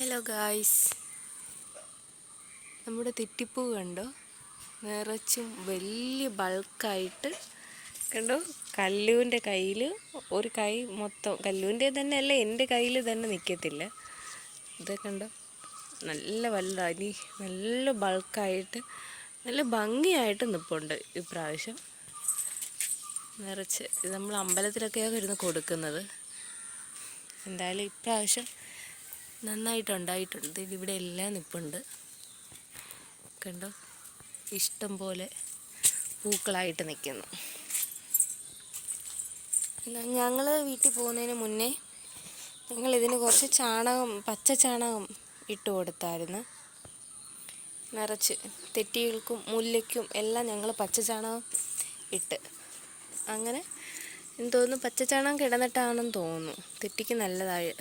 Hello guys നമ്മുടെ തെറ്റിപ്പൂ കണ്ടോ? നിറച്ചും വലിയ ബൾക്കായിട്ട് കണ്ടോ? കല്ലുവിന്റെ കയ്യിൽ ഒരു കൈ മൊത്തം കല്ലുവിന്റെ തന്നെ അല്ല എന്റെ കയ്യിൽ തന്നെ നിൽക്കത്തില്ല. ഇത് കണ്ടോ? നല്ല വലുതായി നല്ല ബൾക്കായിട്ട് നല്ല ഭംഗിയായിട്ട് നിൽപ്പുണ്ട് ഇപ്രാവശ്യം നിറച്ച് ഇത് നമ്മൾ അമ്പലത്തിലൊക്കെയാണ് ഇരുന്ന് കൊടുക്കുന്നത്. എന്തായാലും ഇപ്രാവശ്യം നന്നായിട്ടുണ്ടായിട്ടുണ്ട്. ഉണ്ടായിട്ടുണ്ട് ഇവിടെ എല്ലാം നിൽപ്പുണ്ട് കണ്ടോ? ഇഷ്ടം പോലെ പൂക്കളായിട്ട് നിൽക്കുന്നു ഞങ്ങൾ വീട്ടിൽ പോകുന്നതിന് മുന്നേ ഞങ്ങൾ ഇതിന് കുറച്ച് ചാണകം പച്ച ചാണകം ഇട്ട് കൊടുത്തായിരുന്നു. നിറച്ച് തെറ്റികൾക്കും മുല്ലയ്ക്കും എല്ലാം ഞങ്ങൾ പച്ച ചാണകം ഇട്ട്. അങ്ങനെ എന്തോന്ന് പച്ച ചാണകം കിടന്നിട്ടാണെന്ന് തോന്നുന്നു. തെറ്റിക്ക് നല്ലതായി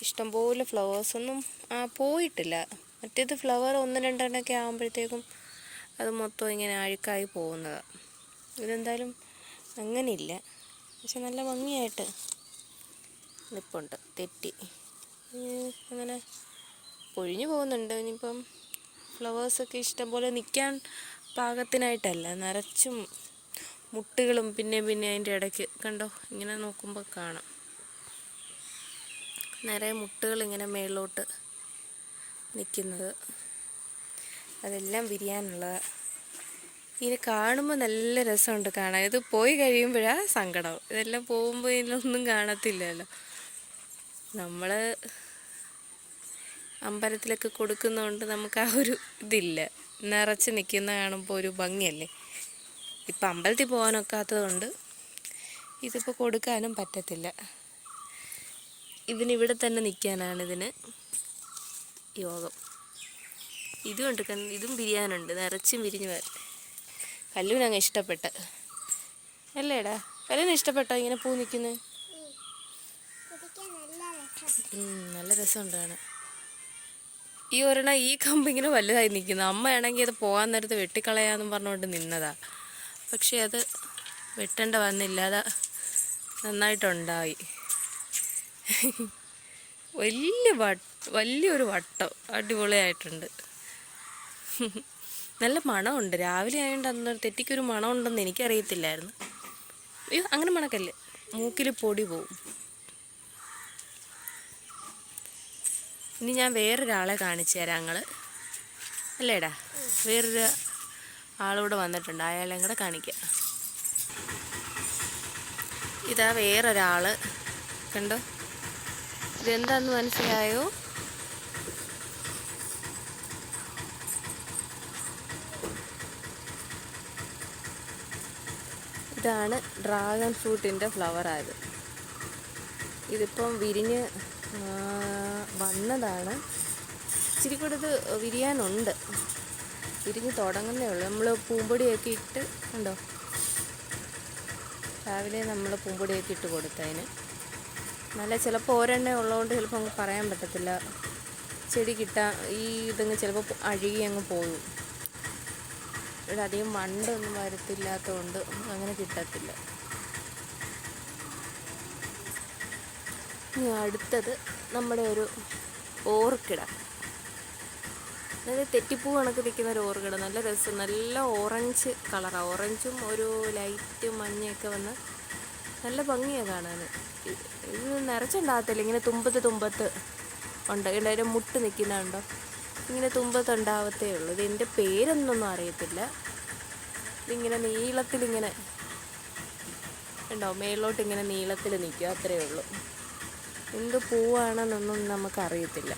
ഇഷ്ടംപോലെ ഫ്ലവേഴ്സൊന്നും പോയിട്ടില്ല. മറ്റേത് ഫ്ലവർ ഒന്ന് രണ്ടെണ്ണമൊക്കെ ആകുമ്പോഴത്തേക്കും അത് മൊത്തം ഇങ്ങനെ അഴുക്കായി പോകുന്നതാണ് ഇതെന്തായാലും അങ്ങനെയില്ല. പക്ഷെ നല്ല ഭംഗിയായിട്ട് നിപ്പുണ്ട്. തെറ്റി. അങ്ങനെ പൊഴിഞ്ഞു പോകുന്നുണ്ട്. ഇനിയിപ്പം ഫ്ലവേഴ്സൊക്കെ ഇഷ്ടംപോലെ നിൽക്കാൻ പാകത്തിനായിട്ടല്ല. നിറച്ചും മുട്ടുകളും പിന്നെ പിന്നെ അതിന്റെ ഇടയ്ക്ക് കണ്ടോ? ഇങ്ങനെ നോക്കുമ്പോൾ കാണാം. നിറയെ മുട്ടുകൾ ഇങ്ങനെ മേളിലോട്ട് നിൽക്കുന്നത്. അതെല്ലാം വിരിയാനുള്ളത് ഇതിനെ കാണുമ്പോൾ നല്ല രസമുണ്ട് കാണാൻ. ഇത് പോയി കഴിയുമ്പോഴാണ് സങ്കടം. ഇതെല്ലാം പോകുമ്പോൾ ഇതിലൊന്നും കാണത്തില്ലല്ലോ. നമ്മൾ അമ്പലത്തിലൊക്കെ കൊടുക്കുന്നതുകൊണ്ട് നമുക്ക് ആ ഒരു ഇതില്ല. നിറച്ച് നിൽക്കുന്ന കാണുമ്പോൾ ഒരു ഭംഗിയല്ലേ? ഇപ്പം അമ്പലത്തിൽ പോകാനൊക്കാത്തത് കൊണ്ട് ഇതിപ്പോൾ കൊടുക്കാനും പറ്റത്തില്ല. ഇതിനിവിടെ തന്നെ നിൽക്കാനാണ് ഇതിന് യോഗം. ഇതും ഉണ്ട് ഇതും പിരിയാനുണ്ട്. നിറച്ചും വിരിഞ്ഞ് വരാൻ കല്ലുവിനങ്ങ് ഇഷ്ടപ്പെട്ട്. അല്ലേടാ കല്ലിന് ഇഷ്ടപ്പെട്ടോ ഇങ്ങനെ പൂ നിൽക്കുന്നത് നല്ല രസമുണ്ട് കാണാൻ. ഈ ഒരെണ്ണം ഈ കമ്പ് ഇങ്ങനെ വലുതായി നിൽക്കുന്നത് അമ്മയാണെങ്കിൽ അത് പോകാൻ നേരത്ത് വെട്ടിക്കളയാന്നും പറഞ്ഞുകൊണ്ട് നിന്നതാ. പക്ഷെ അത് വെട്ടേണ്ട വന്നില്ല. അത് നന്നായിട്ടുണ്ടായി. വലിയ വട്ട വലിയൊരു വട്ടം അടിപൊളിയായിട്ടുണ്ട്. നല്ല മണമുണ്ട്. രാവിലെ ആയതുകൊണ്ട് അന്ന് തെറ്റിക്കൊരു മണമുണ്ടെന്ന് എനിക്കറിയത്തില്ലായിരുന്നു. അയ്യോ അങ്ങനെ മണക്കല്ലേ? മൂക്കിൽ പൊടി പോവും. ഇനി ഞാൻ വേറൊരാളെ കാണിച്ചു തരാം ഞങ്ങൾ അല്ലേടാ? വേറൊരു ആളിവിടെ വന്നിട്ടുണ്ട്. അയാളെ കൂടെ കാണിക്കാം. ഇതാ വേറൊരാൾ കണ്ടോ? ഇതെന്താന്ന് മനസ്സിലായോ? ഇതാണ് ഡ്രാഗൺ ഫ്രൂട്ടിന്റെ ഫ്ലവറായത് ഇതിപ്പം വിരിഞ്ഞ് വന്നതാണ്. ഇച്ചിരി കൂടെ ഇത് വിരിയാനുണ്ട്. വിരിഞ്ഞ് തുടങ്ങുന്നേ ഉള്ളൂ. നമ്മൾ പൂമ്പൊടിയൊക്കെ ഇട്ട് ഉണ്ടോ രാവിലെ നമ്മൾ പൂമ്പൊടിയൊക്കെ ഇട്ട് കൊടുത്തതിന്. നല്ല ചിലപ്പോൾ ഒരെണ്ണേ ഉള്ളതുകൊണ്ട് ചിലപ്പോൾ നമുക്ക് പറയാൻ പറ്റത്തില്ല. ചെടി കിട്ടാൻ ഈ ഇതങ്ങ് ചിലപ്പോൾ അഴുകി അങ്ങ് പോകും ഇവിടെ അധികം മണ്ടൊന്നും വരത്തില്ലാത്തതുകൊണ്ട് അങ്ങനെ കിട്ടത്തില്ല. ഇനി അടുത്തത് നമ്മുടെ ഒരു ഓർക്കിട. അതായത് തെറ്റിപ്പൂ കണക്ക് നിൽക്കുന്ന ഒരു ഓർക്കിട. നല്ല രസം നല്ല ഓറഞ്ച് കളറാണ് ഓറഞ്ചും ഒരു ലൈറ്റ് മഞ്ഞയൊക്കെ വന്ന് നല്ല ഭംഗിയാണ് കാണാൻ ഇത് നിറച്ചുണ്ടാകത്തില്ല. ഇങ്ങനെ തുമ്പത്ത് തുമ്പത്ത് ഉണ്ട്. അതിന്റെ മുട്ട് നിൽക്കുന്നുണ്ടോ ഇങ്ങനെ തുമ്പത്ത് ഉണ്ടാവത്തേ ഉള്ളൂ എന്റെ പേരൊന്നൊന്നും അറിയത്തില്ല. ഇതിങ്ങനെ നീളത്തിലിങ്ങനെ ഉണ്ടോ മേളിലോട്ട് ഇങ്ങനെ നീളത്തിൽ നിൽക്കുക അത്രയേ ഉള്ളൂ. എന്ത് പൂവാണെന്നൊന്നും നമുക്കറിയത്തില്ല.